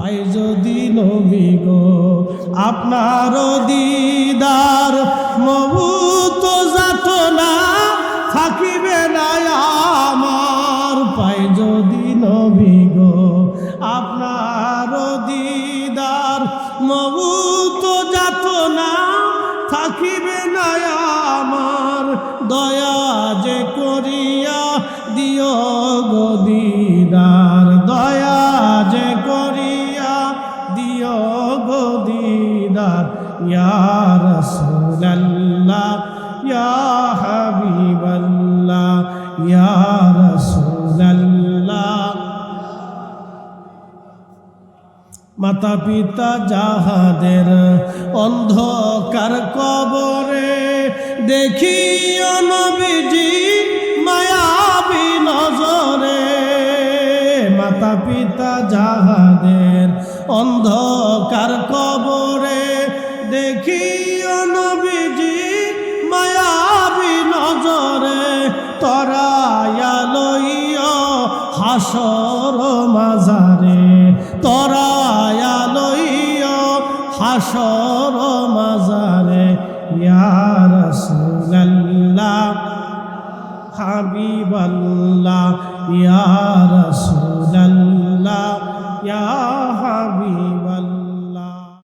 পাই যদি নবী গো, আপনার দিদার মবুত যাত না থাকিবে না আমার। পাই যদি নবী আপনার দিদার মবুত যাত না থাকিবে না আমার। দয়া যে করিয়া দিও গো গো দিদার ইয়া রাসূলুল্লাহ, ইয়া মাতা পিতা যাহাদের অন্ধকার কবরে, দেখিও নবীজি মায়াবী নজরে। মাতা পিতা যাহাদের অন্ধকার কবরে দেখিও নবীজি মায়াবী নজরে তরায়া লইয়া হাসর মাজারে তরায়া লইয়া হাসর মাজারে, ইয়া রাসূলুল্লাহ, হাবিবাল্লাহ, ইয়া রাসূলুল্লাহ, ইয়া